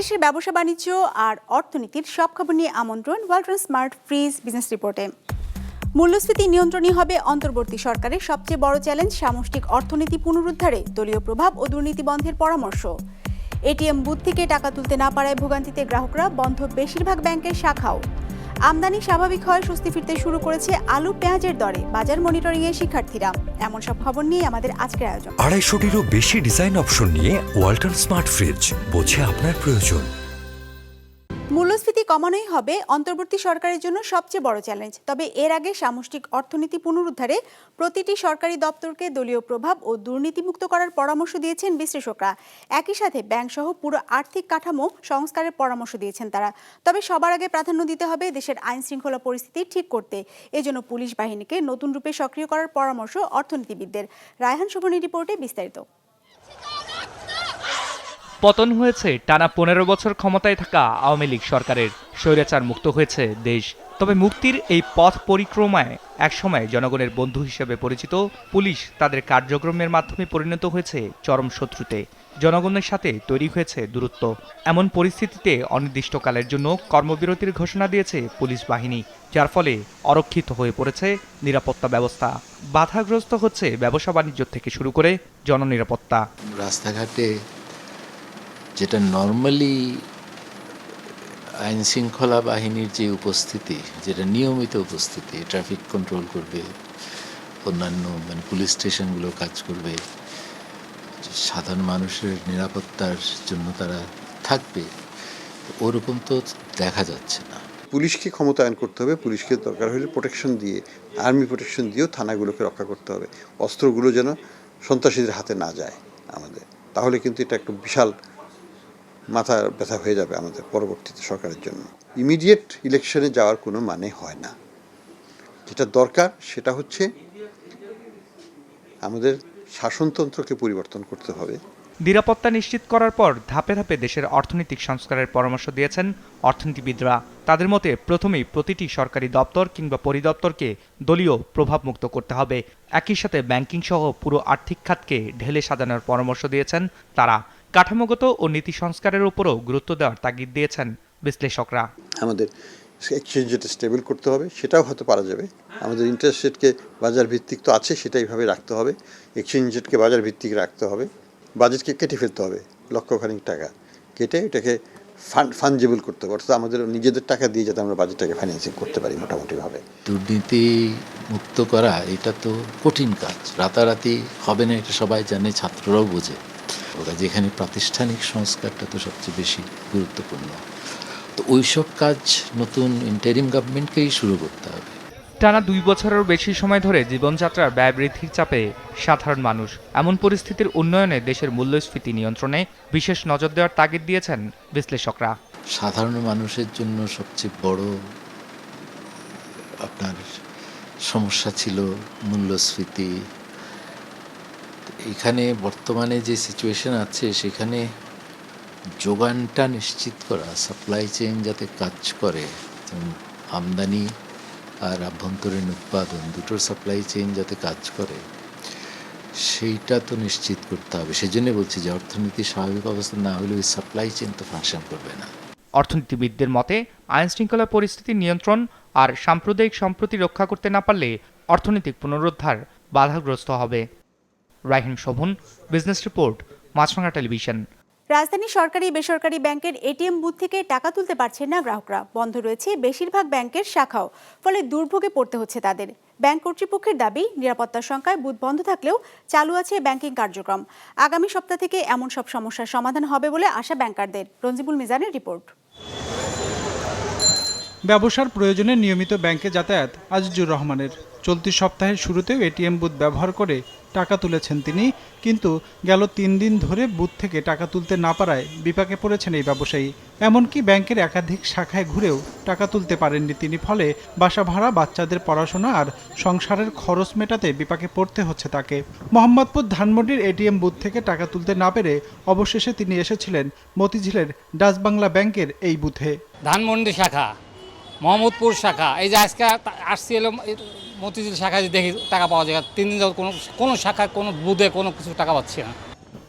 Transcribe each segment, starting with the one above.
দেশ বিদেশের ব্যবসা বাণিজ্য আর অর্থনীতির সব খবর নিয়ে আমন্ত্রণ ওয়ালটন স্মার্ট ফ্রিজ বিজনেস রিপোর্টে। মূল্যস্ফীতি নিয়ন্ত্রণই হবে অন্তর্বর্তী সরকারের সবচেয়ে বড় চ্যালেঞ্জ সামষ্টিক অর্থনীতি পুনরুদ্ধারে দলীয় প্রভাব ও দুর্নীতি বন্ধের পরামর্শ। এটিএম বুথ থেকে টাকা তুলতে না পারায় ভোগান্তিতে গ্রাহকরা বন্ধ বেশিরভাগ ব্যাংকের শাখাও। আমদানি স্বাভাবিক হয় স্বস্তি ফিরতে শুরু করেছে আলু পেঁয়াজের দরে, বাজার মনিটরিং এর শিক্ষার্থীরা। এমন সব খবর নিয়ে আমাদের আজকের আয়োজন। আড়াইশোটিরও বেশি ডিজাইন অপশন নিয়ে ওয়ালটন স্মার্ট ফ্রিজ বোঝে আপনার প্রয়োজন। মূল্যস্ফীতি কমানোই হবে অন্তর্বর্তী সরকারের জন্য সবচেয়ে বড় চ্যালেঞ্জ। তবে এর আগে সামষ্টিক অর্থনীতি পুনরুদ্ধারে প্রতিটি সরকারি দপ্তরকে দলীয় প্রভাব ও দুর্নীতিমুক্ত করার পরামর্শ দিয়েছেন বিশ্লেষকরা। একই সাথে ব্যাংকসহ পুরো আর্থিক কাঠামো সংস্কারের পরামর্শ দিয়েছেন তারা। তবে সবার আগে প্রাধান্য দিতে হবে দেশের আইন শৃঙ্খলা পরিস্থিতি ঠিক করতে। এজন্য পুলিশ বাহিনীকে নতুন রূপে সক্রিয় করার পরামর্শ অর্থনীতিবিদদের। রায়হান শোভনী রিপোর্টে বিস্তারিত। পতন হয়েছে, টানা পনেরো বছর ক্ষমতায় থাকা আওয়ামী লীগ সরকারের। স্বৈরাচার মুক্ত হয়েছে দেশ। তবে মুক্তির এই পথ পরিক্রমায় একসময় জনগণের বন্ধু হিসেবে পরিচিত পুলিশ তাদের কার্যক্রমের মাধ্যমে পরিণত হয়েছে চরম শত্রুতে। জনগণের সাথে তৈরি হয়েছে দূরত্ব। এমন পরিস্থিতিতে অনির্দিষ্টকালের জন্য কর্মবিরতির ঘোষণা দিয়েছে পুলিশ বাহিনী, যার ফলে অরক্ষিত হয়ে পড়েছে নিরাপত্তা ব্যবস্থা। বাধাগ্রস্ত হচ্ছে ব্যবসা বাণিজ্য থেকে শুরু করে জননিরাপত্তা। রাস্তাঘাটে যেটা নর্মালি আইন শৃঙ্খলা বাহিনীর যে উপস্থিতি, যেটা নিয়মিত উপস্থিতি ট্রাফিক কন্ট্রোল করবে, অন্যান্য মানে পুলিশ স্টেশনগুলো কাজ করবে সাধারণ মানুষের নিরাপত্তার জন্য তারা থাকবে, ওরকম তো দেখা যাচ্ছে না। পুলিশকে ক্ষমতায়ন করতে হবে, পুলিশকে দরকার হলে প্রোটেকশন দিয়ে আর্মি প্রোটেকশন দিয়েও থানাগুলোকে রক্ষা করতে হবে। অস্ত্রগুলো যেন সন্ত্রাসীদের হাতে না যায় আমাদের। তাহলে কিন্তু এটা একটা বিশাল মাথা ব্যথা হয়ে যাবে আমাদের পরবর্তীতে সরকারের জন্য। ইমিডিয়েট ইলেকশনে যাওয়ার কোনো মানে হয় না। যেটা দরকার সেটা হচ্ছে আমাদের শাসনতন্ত্রকে পরিবর্তন করতে হবে। নিরাপত্তা নিশ্চিত করার পর ধাপে ধাপে দেশের অর্থনৈতিক সংস্কারের পরামর্শ দিয়েছেন অর্থনীতিবিদরা। তাদের মতে প্রথমেই প্রতিটি সরকারি দপ্তর কিংবা পরিদপ্তরকে দলীয় প্রভাবমুক্ত করতে হবে। একই সাথে ব্যাংকিং সহ পুরো আর্থিক খাতকে ঢেলে সাজানোর পরামর্শ দিয়েছেন তারা। কাঠামোগত ও নীতি সংস্কারের উপরও গুরুত্ব দেওয়ার তাগিদ দিয়েছেন বিশ্লেষকরা। আমাদের এক্সচেঞ্জ যেটা স্টেবল করতে হবে সেটাও হয়তো পারা যাবে। আমাদের ইন্টারেস্ট রেটকে বাজার ভিত্তিক তো আছে সেটাইভাবে রাখতে হবে। এক্সচেঞ্জ রেটকে বাজার ভিত্তিক রাখতে হবে। বাজেটকে কেটে ফেলতে হবে লক্ষখানিক টাকা। কেটে এটাকে ফান্ড ফান্ডেবল করতে হবে। অর্থাৎ আমাদের নিজেদের টাকা দিয়ে যাতে আমরা বাজেটটাকে ফাইন্যান্সিং করতে পারি মোটামুটিভাবে। দুর্নীতি মুক্ত করা এটা তো কঠিন কাজ। রাতারাতি হবে না এটা সবাই জানে ছাত্ররাও বোঝে। ওরা যেখানে প্রাতিষ্ঠানিক সংস্কারটা তো সবচেয়ে বেশি গুরুত্বপূর্ণ। তো ওইসব কাজ নতুন ইন্টারিম গভর্নমেন্টকেই শুরু করতে হবে। টানা দুই বছরের বেশি সময় ধরে জীবনযাত্রার ব্যয় বৃদ্ধির চাপে সাধারণ মানুষ। এমন পরিস্থিতির উন্নয়নে দেশের মূল্যস্ফীতি নিয়ন্ত্রণে বিশেষ নজর দেওয়ার তাগিদ দিয়েছেন বিশ্লেষকরা। সাধারণ মানুষের জন্য সবচেয়ে বড় আপনার সমস্যা ছিল মূল্যস্ফীতি এখানে বর্তমানে যে সিচুয়েশন আছে, সেখানে যোগানটা নিশ্চিত করা সাপ্লাই চেইন যাতে কাজ করে আমদানি আর আভ্যন্তরীণ উৎপাদন দুটোর সাপ্লাই চেইন যাতে কাজ করে, সেইটা তো নিশ্চিত করতে হবে। সেজন্য বলছি যে অর্থনীতি স্বাভাবিক অবস্থা না হলে ওই সাপ্লাই চেইন তো ফাংশন করবে না। অর্থনীতিবিদদের মতে আইন শৃঙ্খলা পরিস্থিতি নিয়ন্ত্রণ আর সাম্প্রদায়িক সম্প্রতি রক্ষা করতে না পারলে অর্থনৈতিক পুনরুদ্ধার বাধাগ্রস্ত হবে। Rahim Shovon business report Maasranga television রাজধানী সরকারি বেসরকারি ব্যাংকের এটিএম বুথ থেকে টাকা তুলতে পারছেন না গ্রাহকরা। বন্ধ রয়েছে বেশিরভাগ ব্যাংকের শাখাও ফলে দুর্ভোগে পড়তে হচ্ছে তাদের। ব্যাংক কর্তৃপক্ষের দাবি নিরাপত্তার সংখ্যায় বুথ বন্ধ থাকলেও চালু আছে ব্যাংকিং কার্যক্রম। আগামী সপ্তাহ থেকে এমন সব সমস্যার সমাধান হবে বলে আশা ব্যাংকারদের। রঞ্জিবুল মিজানের রিপোর্ট। ব্যবসার প্রয়োজনে নিয়মিত ব্যাংকে যাতায়াত আজিজুর রহমানের। চলতি সপ্তাহের শুরুতেও এটিএম বুথ ব্যবহার করে টাকা তুলেছেন তিনি। কিন্তু গেল তিন দিন ধরে বুথ থেকে টাকা তুলতে না পারায় বিপাকে পড়েছেন এই ব্যবসায়ী। এমনকি ব্যাংকের একাধিক শাখায় ঘুরেও টাকা তুলতে পারেননি তিনি। ফলে বাসা ভাড়া, বাচ্চাদের পড়াশোনা আর সংসারের খরচ মেটাতে বিপাকে পড়তে হচ্ছে তাকে। মোহাম্মদপুর ধানমন্ডির এটিএম বুথ থেকে টাকা তুলতে না পেরে অবশেষে তিনি এসেছিলেন মতিঝিলের ডাচ বাংলা ব্যাংকের এই বুথে। ধানমন্ডি শাখা, মোহাম্মদপুর শাখা, এই যে আজকে আসছি এলো মতিঝিল শাখায় দেখি, টাকা পাওয়া যায়। তিন দিন যাবত কোনো কোনো শাখায় কোনো বুধে কোনো কিছু টাকা পাচ্ছি না।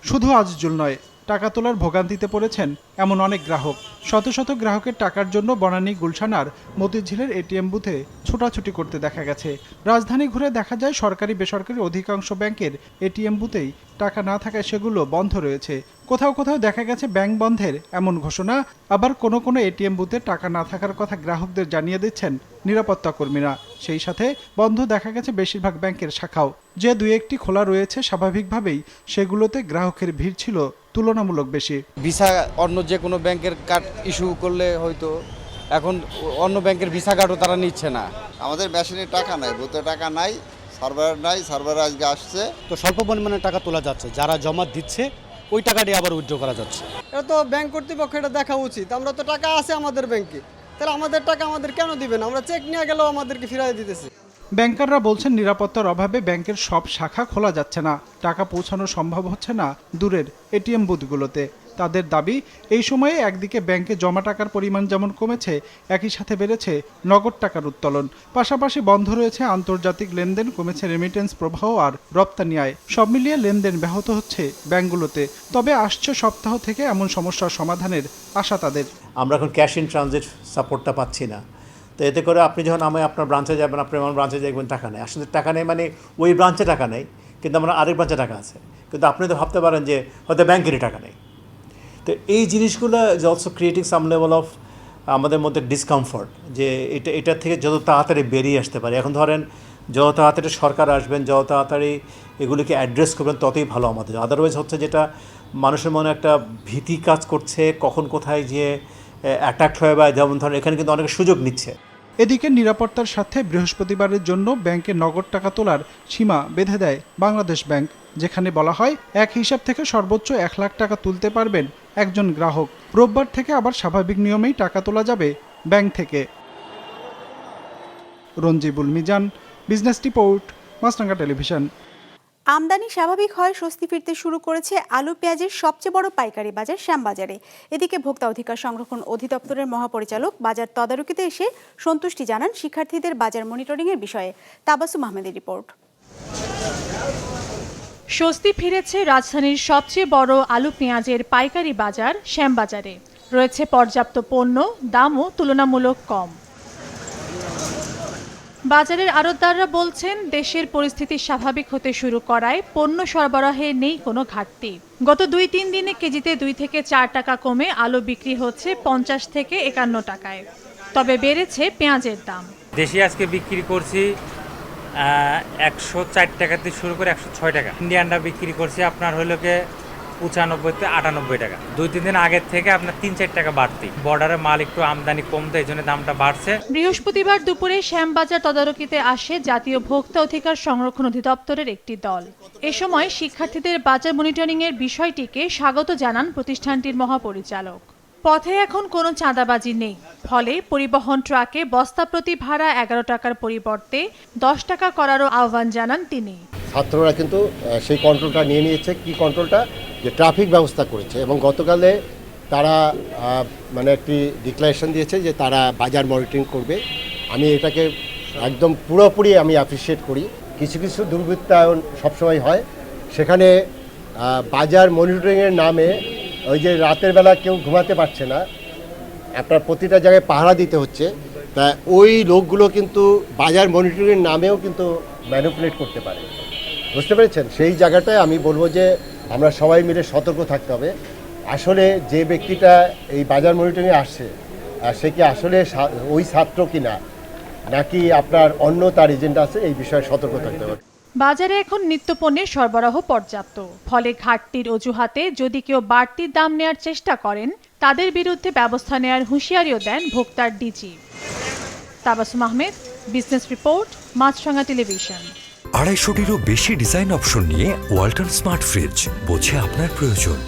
শুধু আজিজুল নয়, টাকা তোলার ভোগান্তিতে পড়েছেন এমন অনেক গ্রাহক। শত শত গ্রাহকের টাকার জন্য বনানী গুলশানার মতিঝিলের এটিএম বুথে ছোটাছুটি করতে দেখা গেছে। রাজধানী ঘুরে দেখা যায় সরকারি বেসরকারি অধিকাংশ ব্যাংকের এটিএম বুথেই টাকা না থাকায় সেগুলো বন্ধ রয়েছে। কোথাও কোথাও দেখা গেছে ব্যাংক বন্ধের এমন ঘোষণা। আবার কোনো কোনো এটিএম বুথে টাকা না থাকার কথা গ্রাহকদের জানিয়ে দিচ্ছেন নিরাপত্তা কর্মীরা। সেই সাথে বন্ধ দেখা গেছে বেশিরভাগ ব্যাংকের শাখাও। যে দুই একটি খোলা রয়েছে, স্বাভাবিকভাবেই সেগুলোতে গ্রাহকের ভিড় ছিল তুলনামূলক বেশি। ভিসা অন্য যে কোনো ব্যাংকের কার্ড ইস্যু করলে হয়তো এখন অন্য ব্যাংকের ভিসা কার্ডও তারা নিচ্ছে না। আমাদের মেশিনে টাকা নাই বুথে টাকা নাই সার্ভার নাই সার্ভার আজকে আসছে। তো স্বল্প পরিমাণে টাকা তোলা যাচ্ছে যারা জমা দিচ্ছে ওই টাকাটি আবার উইথড্র করা যাচ্ছে। এটা তো ব্যাংক কর্তৃপক্ষ এটা দেখা উচিত। আমরা তো টাকা আছে আমাদের ব্যাংকে। তাহলে আমাদের টাকা আমাদের কেন দিবেন আমরা চেক নিয়ে গেলেও আমাদেরকে ফিরাই দিতেছে। ব্যাংকাররা বলছেন নিরাপত্তার অভাবে ব্যাংকের সব শাখা খোলা যাচ্ছে না। টাকা পৌঁছানো সম্ভব হচ্ছে না দূরের এটিএম বুথগুলোতে। তাদের দাবি, এই সময়ে একদিকে ব্যাংকে জমা টাকার পরিমাণ যেমন কমেছে, একই সাথে বেড়েছে নগদ টাকার উত্তোলন। পাশাপাশি বন্ধ রয়েছে আন্তর্জাতিক লেনদেন, কমেছে রেমিটেন্স প্রবাহ আর রপ্তানি আয়। সব মিলিয়ে লেনদেন ব্যাহত হচ্ছে ব্যাংকগুলোতে। তবে আসছে সপ্তাহ থেকে এমন সমস্যার সমাধানের আশা তাদের। আমরা এখন ক্যাশ ইন ট্রানজিট সাপোর্টটা পাচ্ছি না। তো এতে করে আপনি যখন আমি আপনার ব্রাঞ্চে যাবেন, আপনি আমার ব্রাঞ্চে দেখবেন টাকা নেই। আসলে টাকা নেই মানে ওই ব্রাঞ্চে টাকা নেই, কিন্তু আমার আরেক ব্রাঞ্চে টাকা আছে। কিন্তু আপনি তো ভাবতে পারেন যে হয়তো ব্যাংকেরই টাকা নেই। তো এই জিনিসগুলো is also creating some level of আমাদের মধ্যে ডিসকমফর্ট যে এটা, এটার থেকে যত তাড়াতাড়ি বেরিয়ে আসতে পারে। এখন ধরেন, যত তাড়াতাড়ি সরকার আসবেন, যত তাড়াতাড়ি এগুলিকে অ্যাড্রেস করবেন, ততই ভালো আমাদের। আদারওয়াইজ হচ্ছে যেটা, মানুষের মনে একটা ভীতি কাজ করছে, কখন কোথায় যে অ্যাটাক হয়ে বা যেমন ধরেন, এখানে কিন্তু অনেক সুযোগ নিচ্ছে। এদিকে নিরাপত্তার সাথে বৃহস্পতিবারের জন্য ব্যাংকে নগদ টাকা তোলার সীমা বেঁধে দেয় বাংলাদেশ ব্যাংক, যেখানে বলা হয় এক হিসাব থেকে সর্বোচ্চ এক লাখ টাকা তুলতে পারবেন একজন গ্রাহক। রোববার থেকে আবার স্বাভাবিক নিয়মেই টাকা তোলা যাবে ব্যাংক থেকে। Ronjibul Mizan, business report, Maasranga television. আমদানি স্বাভাবিক হয় স্বস্তি ফিরতে শুরু করেছে আলু পেঁয়াজের সবচেয়ে বড় পাইকারি বাজার শ্যামবাজারে। এদিকে ভোক্তা অধিকার সংরক্ষণ অধিদপ্তরের মহাপরিচালক বাজার তদারকিতে এসে সন্তুষ্টি জানান শিক্ষার্থীদের বাজার মনিটরিংয়ের বিষয়ে। তাবাসুম আহমেদের রিপোর্ট। স্বস্তি ফিরেছে রাজধানীর সবচেয়ে বড় আলু পেঁয়াজের পাইকারি বাজার শ্যামবাজারে। রয়েছে পর্যাপ্ত পণ্য, দামও তুলনামূলক কম। বাজারের আড়তদাররা বলছেন, দেশের পরিস্থিতি স্বাভাবিক হতে শুরু করায় পণ্য সরবরাহে নেই কোনো ঘাটতি। গত দুই তিন দিনে কেজিতে দুই থেকে চার টাকা কমে আলু বিক্রি হচ্ছে পঞ্চাশ থেকে একান্ন টাকায়। তবে বেড়েছে পেঁয়াজের দাম। দেশি আজকে বিক্রি করছি একশো চার টাকা থেকে শুরু করে একশো ছয় টাকা। ইন্ডিয়ানরা বিক্রি করছি আপনার হলো গিয়ে পঁচানব্বই থেকে আটানব্বই টাকা। দুই তিন দিন আগের থেকে আপনার তিন চার টাকা বাড়তি। বর্ডারে মাল একটু আমদানি কমতে এই জন্য দামটা বাড়ছে। বৃহস্পতিবার দুপুরে শ্যামবাজার তদারকিতে আসে জাতীয় ভোক্তা অধিকার সংরক্ষণ অধিদপ্তরের একটি দল। এ সময় শিক্ষার্থীদের বাজার মনিটরিং এর বিষয়টিকে স্বাগত জানান প্রতিষ্ঠানটির মহাপরিচালক। পথে এখন কোনো চাঁদাবাজি নেই। ফলে পরিবহন ট্রাকে বস্তা প্রতি ভাড়া এগারো টাকার পরিবর্তে দশ টাকা করারও আহ্বান জানান তিনি। ছাত্ররা কিন্তু সেই কন্ট্রোলটা নিয়ে নিয়েছে। কি কন্ট্রোলটা যে ট্রাফিক ব্যবস্থা করেছে এবং গতকালে তারা মানে একটি ডিক্লারেশন দিয়েছে যে তারা বাজার মনিটরিং করবে। আমি এটাকে একদম পুরোপুরি আমি অ্যাপ্রিসিয়েট করি। কিছু কিছু দুর্বৃত্তায়ন সবসময় হয়। সেখানে বাজার মনিটরিংয়ের নামে ওই যে রাতের বেলা কেউ ঘুমাতে পারছে না আপনার প্রতিটা জায়গায় পাহারা দিতে হচ্ছে, তা ওই লোকগুলো কিন্তু বাজার মনিটরিংয়ের নামেও কিন্তু ম্যানিপুলেট করতে পারে। বুঝতে পেরেছেন? সেই জায়গাটায় আমি বলব যে আমরা সবাই মিলে সতর্ক থাকতে হবে। আসলে যে ব্যক্তিটা এই বাজার মনিটরিংয়ে আসছে সে কি আসলে ওই ছাত্র কি না নাকি আপনার অন্য তার এজেন্ডা আছে, এই বিষয়ে সতর্ক থাকতে হবে। বাজারে এখন নিত্যপণ্যের সরবরাহ পর্যাপ্ত। ফলে ঘাটতির অজুহাতে যদি কেউ বাড়তি দাম নেয়ার চেষ্টা করেন, তাদের বিরুদ্ধে ব্যবস্থা নেয়ার হুঁশিয়ারিও দেন ভোক্তার DG. Tabassum Ahmed, business report, Maasranga television. আড়াইশোটিরও বেশি ডিজাইন অপশন নিয়ে ওয়ালটন স্মার্ট ফ্রিজ বোঝে আপনার প্রয়োজন।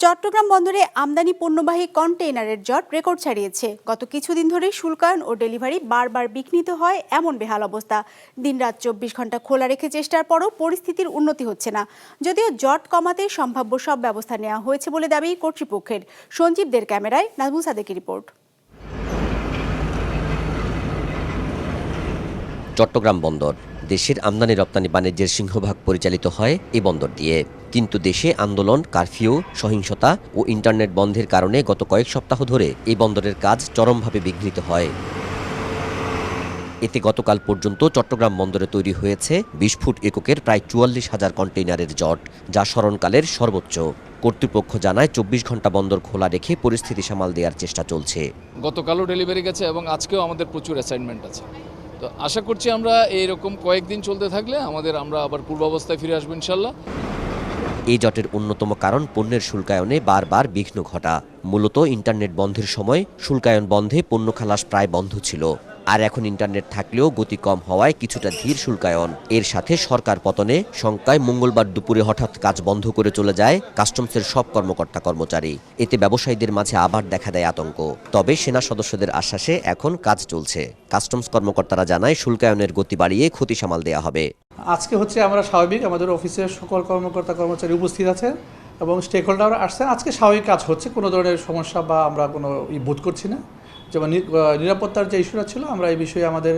চট্টগ্রাম বন্দরে আমদানি পণ্যবাহী কন্টেইনারের জট রেকর্ড ছাড়িয়েছে। গত কিছুদিন ধরে শুল্কায়ন ও ডেলিভারি বারবার বিঘ্নিত হয় এমন বেহাল অবস্থা। দিনরাত চব্বিশ ঘণ্টা খোলা রেখে চেষ্টার পরও পরিস্থিতির উন্নতি হচ্ছে না। যদিও জট কমাতে সম্ভাব্য সব ব্যবস্থা নেওয়া হয়েছে বলে দাবি কর্তৃপক্ষের। সঞ্জীবদের ক্যামেরায় নাজমুল সাদেকের রিপোর্ট। চট্টগ্রাম বন্দর দেশের আমদানি রপ্তানি বাণিজ্যের সিংহভাগ পরিচালিত হয় এই বন্দর দিয়ে। কিন্তু দেশে আন্দোলন, কারফিউ, সহিংসতা ও ইন্টারনেট বন্ধের কারণে গত কয়েক সপ্তাহ ধরে এই বন্দরের কাজ চরমভাবে বিঘ্নিত হয়। এতে গতকাল পর্যন্ত চট্টগ্রাম বন্দরে তৈরি হয়েছে বিশ ফুট এককের প্রায় চুয়াল্লিশ হাজার কন্টেইনারের জট, যা স্মরণকালের সর্বোচ্চ। কর্তৃপক্ষ জানায় চব্বিশ ঘণ্টা বন্দর খোলা রেখে পরিস্থিতি সামাল দেওয়ার চেষ্টা চলছে। গতকালও ডেলিভারি গেছে এবং আজকেও আমাদের প্রচুর অ্যাসাইনমেন্ট আছে। তো আশা করছি আমরা এইরকম কয়েকদিন চলতে থাকলে আমাদের আমরা আবার পূর্বাবস্থায় ফিরে আসব ইনশাল্লাহ। এই জটের অন্যতম কারণ পণ্যের শুল্কায়নে বারবার বিঘ্ন ঘটা। মূলত ইন্টারনেট বন্ধের সময় শুল্কায়ন বন্ধে পণ্য খালাস প্রায় বন্ধ ছিল। আর এখন ইন্টারনেট থাকলেও গতি কম হওয়ায় কিছুটা ধীর শুল্কায়ন। এর সাথে সরকার পতনে শঙ্কায় মঙ্গলবার দুপুরে হঠাৎ কাজ বন্ধ করে চলে যায় কাস্টমসের সব কর্মকর্তা কর্মচারী। এতে ব্যবসায়ীদের মাঝে আবার দেখা দেয় আতঙ্ক। তবে সেনা সদস্যদের আশ্বাসে এখন কাজ চলছে। কাস্টমস কর্মকর্তারা জানায়, শুল্কায়নের গতি বাড়িয়ে ক্ষতি সামাল দেওয়া হবে। আজকে হচ্ছে আমরা স্বাভাবিক, আমাদের অফিসের সকল কর্মকর্তা কর্মচারী উপস্থিত আছে এবং স্টেক হোল্ডার আসছেন। আজকে স্বাভাবিক কাজ হচ্ছে কোনো ধরনের সমস্যা বা আমরা কোনো ই বোধ করছি না। যেমন নিরাপত্তার যে ইস্যুটা ছিল আমরা এই বিষয়ে আমাদের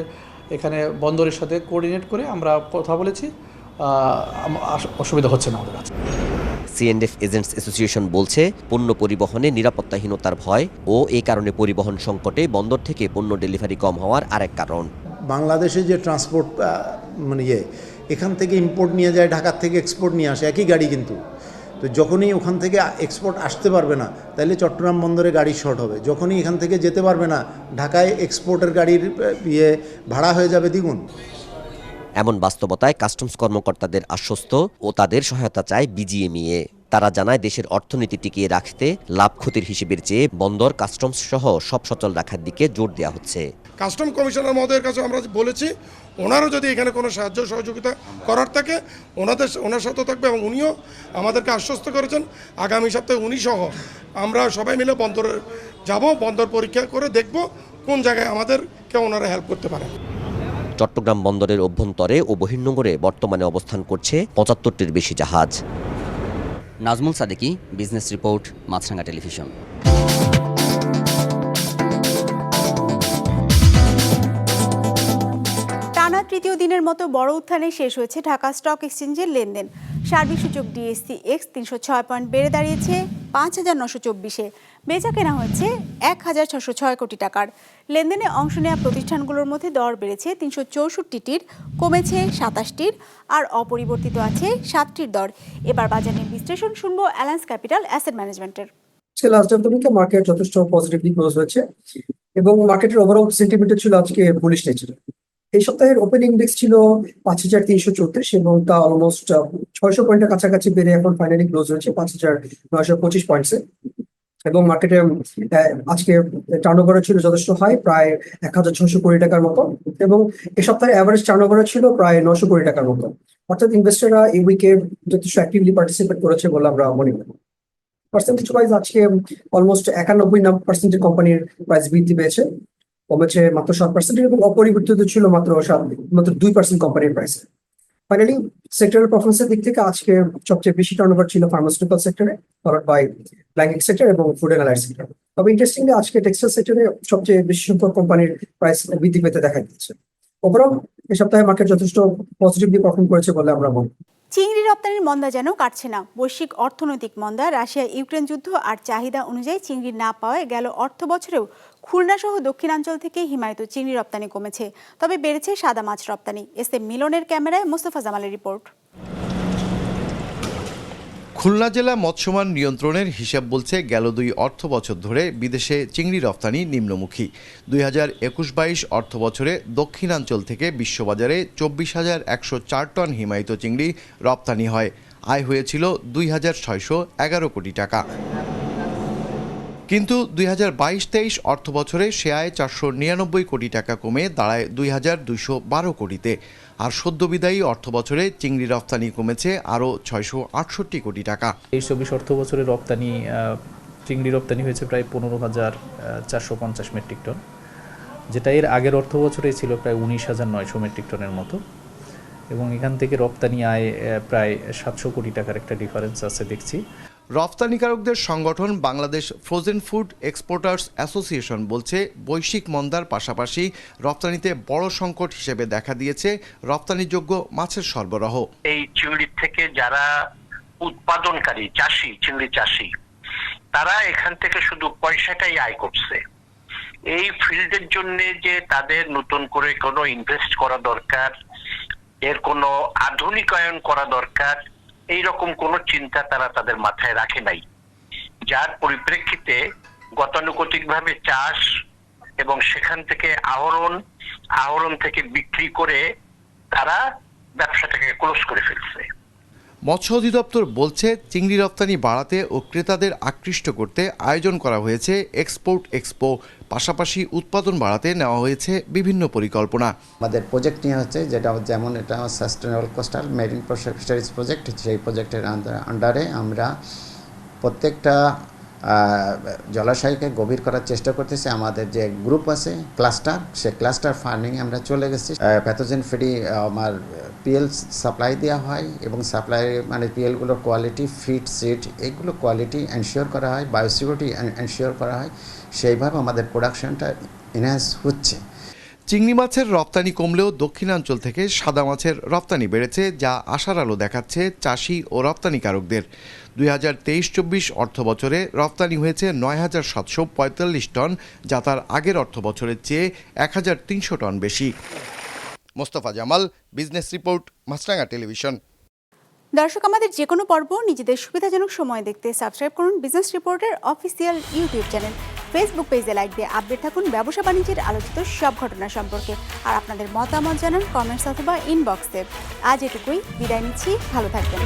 এখানে বন্দরের সাথে কোঅর্ডিনেট করে আমরা কথা বলেছি। অসুবিধা হচ্ছে না আমাদের কাছে। সিএনএফ এজেন্টস অ্যাসোসিয়েশন বলছে পণ্য পরিবহনে নিরাপত্তাহীনতার ভয় ও এই কারণে পরিবহন সংকটে বন্দর থেকে পণ্য ডেলিভারি কম হওয়ার আরেক কারণ। বাংলাদেশে যে ট্রান্সপোর্ট মানে ইয়ে এখান থেকে ইম্পোর্ট নিয়ে যায় ঢাকার থেকে এক্সপোর্ট নিয়ে আসে একই গাড়ি কিন্তু। তো যখনই ওখান থেকে এক্সপোর্ট আসতে পারবে না তাহলে চট্টগ্রাম বন্দরে গাড়ি শর্ট হবে। যখনই এখান থেকে যেতে পারবে না, ঢাকায় এক্সপোর্টের গাড়ির ইয়ে ভাড়া হয়ে যাবে দ্বিগুণ। এমন বাস্তবতায় কাস্টমস কর্মকর্তাদের আশ্বস্ত ও তাদের সহায়তা চায় বিজিএমইএ তারা জানায় দেশের অর্থনীতি টিকিয়ে রাখতে লাভ ক্ষতির হিসেবের চেয়ে বন্দর কাস্টমস সহ সব সচল রাখার দিকে জোর দেওয়া হচ্ছে। কাস্টম কমিশনার মহোদয়ের কাছে আমরা বলেছি ওনারও যদি এখানে কোনো সাহায্য সহযোগিতা করার থাকে ওনাদের ওনার সাথে থাকবে এবং উনিও আমাদেরকে আশ্বস্ত করেছেন। আগামী সপ্তাহে উনি সহ আমরা সবাই মিলে বন্দরে যাব বন্দর পরীক্ষা করে দেখব কোন জায়গায় আমাদেরকে ওনারা হেল্প করতে পারেন। চট্টগ্রাম বন্দরের অভ্যন্তরে ও বহির্নোঙরে বর্তমানে অবস্থান করছে পঁচাত্তরটির বেশি জাহাজ। Najmul Sadeki business report Maasranga television. তৃতীয় দিনের মতো বড় উত্থানে শেষ হয়েছে ঢাকা স্টক এক্সচেঞ্জের লেনদেন। সার্বিক সূচক ডিএসসি এক্স তিনশো ছয় পয়েন্ট বেড়ে দাঁড়িয়েছে পাঁচ হাজার নশো চব্বিশে। বেচা কেনা হয়েছে এক হাজার ছশো ছয় কোটি টাকার। লেনদেনে অংশ নেওয়া প্রতিষ্ঠানগুলোর মধ্যে দর বেড়েছে তিনশো চৌষট্টিটির, কমেছে সাতাশটির আর অপরিবর্তিত আছে সাতটির দর। এবার বাজার বিশ্লেষণ শুনব অ্যালায়েন্স ক্যাপিটাল অ্যাসেট ম্যানেজমেন্টের। আজকে লাস্ট মার্কেট যথেষ্ট পজিটিভলি ক্লোজ হয়েছে এবং মার্কেটের ওভারঅল সেন্টিমেন্ট ছিল আজকে বুলিশ নেচার এই সপ্তাহের ওপেন ইন্ডেক্স ছিল পাঁচ হাজার তিনশো চৌত্রিশ এবং তা অলমোস্ট ছয়শো পয়েন্টের কাছাকাছি বেড়ে এখন ফাইনালি ক্লোজ হয়েছে পাঁচ হাজার নয়শো পঁচিশ পয়েন্টসে এবং মার্কেটে আজকে টার্নওভার ছিল যথেষ্ট হাই প্রায় এক হাজার ছশো কোটি টাকার মতো। এবং এ সপ্তাহে অ্যাভারেজ টার্নওভার ছিল প্রায় নশো কোটি টাকার মতো। অর্থাৎ ইনভেস্টররা এই উইকে যথেষ্ট অ্যাক্টিভলি পার্টিসিপেট করেছে বলে আমরা মনে করি। পার্সেন্টেজ ওয়াইজ আজকে অলমোস্ট একানব্বই পার্সেন্টের কোম্পানির প্রাইস বৃদ্ধি পেয়েছে। কমেছে মাত্র সাত পার্সেন্ট এবং অপরিবর্তিত ছিল মাত্র সাত মাত্র দুই পার্সেন্ট কোম্পানির প্রাইস ফাইনালি সেক্টরের পারফরমেন্সের দিক থেকে আজকে সবচেয়ে বেশি টার্নওভার ছিল ফার্মাসিউটিক্যাল সেক্টরে ফলোড বাই ব্যাংকিং সেক্টর এবং ফুড অ্যান্ড অ্যালাইড সেক্টর তবে ইন্টারেস্টিংলি আজকে টেক্সটাইল সেক্টরে সবচেয়ে বেশি সংখ্যক কোম্পানির প্রাইস বৃদ্ধি পেতে দেখা দিচ্ছে ওভারঅল এই সপ্তাহে মার্কেট যথেষ্ট পজিটিভলি পারফর্ম করেছে বলে আমরা মনে চিংড়ি রপ্তানির মন্দা যেন কাটছে না। বৈশ্বিক অর্থনৈতিক মন্দা রাশিয়া ইউক্রেন যুদ্ধ আর চাহিদা অনুযায়ী চিংড়ি না পাওয়ায় গেল অর্থ বছরেও খুলনা সহ দক্ষিণাঞ্চল থেকে হিমায়িত চিংড়ি রপ্তানি কমেছে, তবে বেড়েছে সাদা মাছ রপ্তানি। এস মিলনের ক্যামেরায় মোস্তফা জামালের রিপোর্ট। খুলনা জেলা মৎস্যমান নিয়ন্ত্রণের হিসাব বলছে গেল দুই অর্থ বছর ধরে বিদেশে চিংড়ি রপ্তানি নিম্নমুখী। দুই হাজার একুশ বাইশ অর্থ বছরে দক্ষিণাঞ্চল থেকে বিশ্ববাজারে চব্বিশ হাজার একশো চার টন হিমায়িত চিংড়ি রপ্তানি হয়। আয় হয়েছিল দুই হাজার ছয়শো এগারো কোটি টাকা। কিন্তু দুই হাজার বাইশ তেইশ অর্থ বছরে সে আয় চারশো নিরানব্বই কোটি টাকা কমে দাঁড়ায় দুই হাজার দুইশো বারো কোটিতে। আর সদ্যবিদায়ী অর্থ বছরে চিংড়ি রপ্তানি কমেছে আরও ছয়শো আটষট্টি কোটি টাকা। এই চব্বিশ অর্থ বছরে রপ্তানি চিংড়ি রপ্তানি হয়েছে প্রায় পনেরো হাজার চারশো পঞ্চাশ মেট্রিক টন, যেটা এর আগের অর্থ বছরে ছিল প্রায় উনিশ হাজার নয়শো মেট্রিক টনের মতো। এবং এখান থেকে রপ্তানি আয় প্রায় সাতশো কোটি টাকার একটা ডিফারেন্স আছে দেখছি। রপ্তানিকারকদের সংগঠন Bangladesh frozen food exporters association বলছে, বৈশ্বিক মন্দার পাশাপাশি রপ্তানিতে বড় সংকট হিসেবে দেখা দিয়েছে রপ্তানিযোগ্য মাছের সরবরাহ। এই চিংড়ির থেকে যারা উৎপাদনকারী, চাষি, চিংড়ি চাষি, তারা এখান থেকে শুধু পয়সাটাই আয় করছে। এই ফিল্ডের জন্য যে তাদের নতুন করে কোনো ইনভেস্ট করা দরকার, এর কোনো আধুনিকায়ন করা দরকার এই কোন কোনো চিন্তা তারা তাদের মাথায় রাখে নাই। যার পরিপ্রেক্ষিতে গতানুগতিকভাবে চাষ এবং সেখান থেকে আহরণ আহরণ থেকে বিক্রি করে তারা ব্যবসাটাকে ক্লোজ করে ফেলছে। মৎস্য অধিদপ্তর বলছে চিংড়ি রপ্তানি বাড়াতে ও ক্রেতাদের আকৃষ্ট করতে আয়োজন করা হয়েছে এক্সপোর্ট এক্সপো। পাশাপাশি উৎপাদন বাড়াতে নেওয়া হয়েছে বিভিন্ন পরিকল্পনা। আমাদের প্রজেক্ট নিয়ে হচ্ছে, যেটা যেমন এটা sustainable coastal marine fisheries project সেই প্রজেক্টের আন্ডারে আমরা প্রত্যেকটা জলাশয়কে গভীর করার চেষ্টা করতেছে। আমাদের যে গ্রুপ আছে ক্লাস্টার সে ক্লাস্টার ফার্মিং আমরা চলে গেছি। প্যাথোজেন ফ্রি আমার পিএল সাপ্লাই দেওয়া হয় এবং সাপ্লাই মানে পিএলগুলোর কোয়ালিটি ফিট সিট এগুলো কোয়ালিটি এনশিওর করা হয় বায়োসিকিউরিটি এনশিওর করা হয়। সেইভাবে আমাদের প্রোডাকশনটা এনহ্যান্স হচ্ছে। চিংড়ি মাছের রপ্তানি কমলেও দক্ষিণাঞ্চল থেকে সাদা মাছের রপ্তানি বেড়েছে, যা আশার আলো দেখাচ্ছে চাষি ও রপ্তানিকারকদের। দুই হাজার তেইশ চব্বিশ অর্থ বছরে রপ্তানি হয়েছে নয় হাজার সাতশো পঁয়তাল্লিশ টন, যা তার আগের অর্থ বছরের চেয়ে এক হাজার তিনশো টন বেশি। Mostafa Jamal, business report Maasranga television. দর্শক, আমাদের যে কোনো পর্ব নিজেদের সুবিধাজনক সময় দেখতে সাবস্ক্রাইব করুন বিজনেস রিপোর্টের অফিসিয়াল ইউটিউব চ্যানেল। ফেসবুক পেজে লাইক দিয়ে আপডেট থাকুন ব্যবসা বাণিজ্যের আলোচিত সব ঘটনা সম্পর্কে। আর আপনাদের মতামত জানান কমেন্টস অথবা ইনবক্সে আজ এটুকুই, বিদায় নিচ্ছি, ভালো থাকবেন।